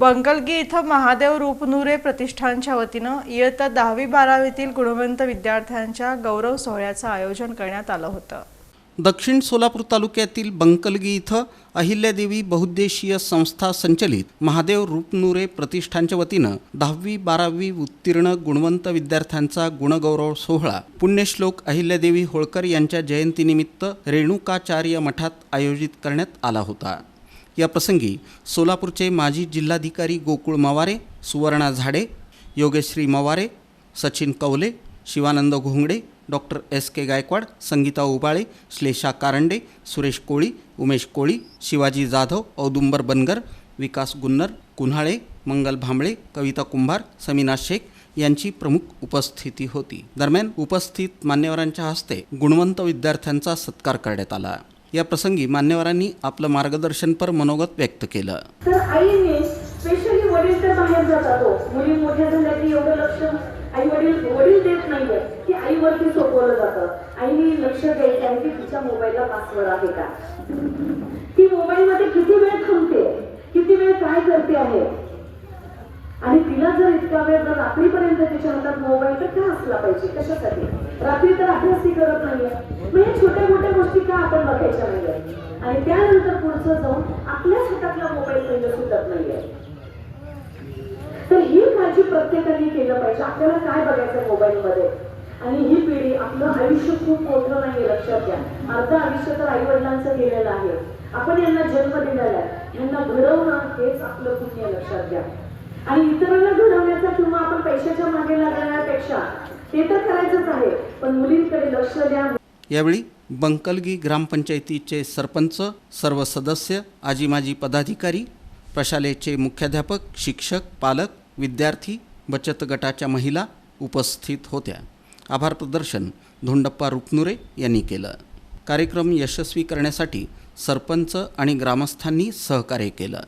बंकलगी इथं महादेव रूपनुरे प्रतिष्ठानच्या वतीनं इयत्ता दहावी बारावीतील गुणवंत विद्यार्थ्यांच्या गौरव सोहळ्याचं आयोजन करण्यात आलं होतं. दक्षिण सोलापूर तालुक्यातील बंकलगी इथं अहिल्यादेवी बहुद्देशीय संस्था संचलित महादेव रूपनुरे प्रतिष्ठानच्या वतीनं दहावी बारावी उत्तीर्ण गुणवंत विद्यार्थ्यांचा गुणगौरव सोहळा पुण्यश्लोक अहिल्यादेवी होळकर यांच्या जयंतीनिमित्त रेणुकाचार्य मठात आयोजित करण्यात आला होता. या प्रसंगी सोलापूरचे माजी जिल्हाधिकारी गोकुळ मवारे सुवर्णा झाडे Yogeshri Maware Sachin Kawale Shivanand Ghongade doctor S K Gaikwad Sangita Ubale Shlesha Karande Suresh Koli Umesh Koli Shivaji Jadhav Audumbar Bangar Vikas Gunnar Kunhale Mangal Bhambale Kavita Kumbhar Samina Shaikh यांची प्रमुख उपस्थिती होती. दरम्यान उपस्थित मान्यवरांच्या हस्ते गुणवंत विद्यार्थ्यांचा सत्कार करण्यात आला. या प्रसंगी मान्यवरांनी आपलं मार्गदर्शनपर मनोगत व्यक्त केलं. तर आईने स्पेशली वडील तर बाहेर जातात मुली मोठ्या झाल्या की एवढं लक्ष आई वडील वडील देत नाहीये की आईवरती सोपवलं जातं. आईने लक्ष द्यायचं आहे की तिच्या मोबाईलला पासवर्ड आहे का? ती मोबाईलमध्ये किती वेळ थांबते? किती वेळ काय करते आहे? आणि तिला जर इतका वेळ जर रात्रीपर्यंत तिच्या हातात मोबाईल तर का असला पाहिजे? कशासाठी? रात्री तर अभ्यास ती करत नाहीये. म्हणजे छोट्या मोठ्या गोष्टी का आणि त्यानंतर पुढचं जाऊन आपल्याच हातातला मोबाईल पहिलं सुटत नाहीये. तर ही काळजी प्रत्येकाने केलं पाहिजे. आपल्याला काय बघायचं मोबाईल मध्ये आणि ही पिढी आपलं आयुष्य खूप मोठं नाहीये लक्षात घ्या. अर्ध आयुष्य तर आई वडिलांचं गेलेलं आहे. आपण यांना जन्म दिलेला आहे. यांना घडवणं हेच आपलं पुण्य लक्षात घ्या. आणि इतरांना घडवण्याचा किंवा आपण पैशाच्या मागे लागण्यापेक्षा ते तर करायचंच आहे. पण मुलींकडे लक्ष द्या. यावेळी बंकलगी ग्रामपंचायतीचे सरपंच सर्व सदस्य आजी माजी पदाधिकारी प्रशालेचे मुख्याध्यापक शिक्षक पालक विद्यार्थी बचत गटाच्या महिला उपस्थित होत्या. आभार प्रदर्शन धोंडप्पा रुपनुरे यांनी केलं. कार्यक्रम यशस्वी करण्यासाठी सरपंच आणि ग्रामस्थांनी सहकार्य केलं.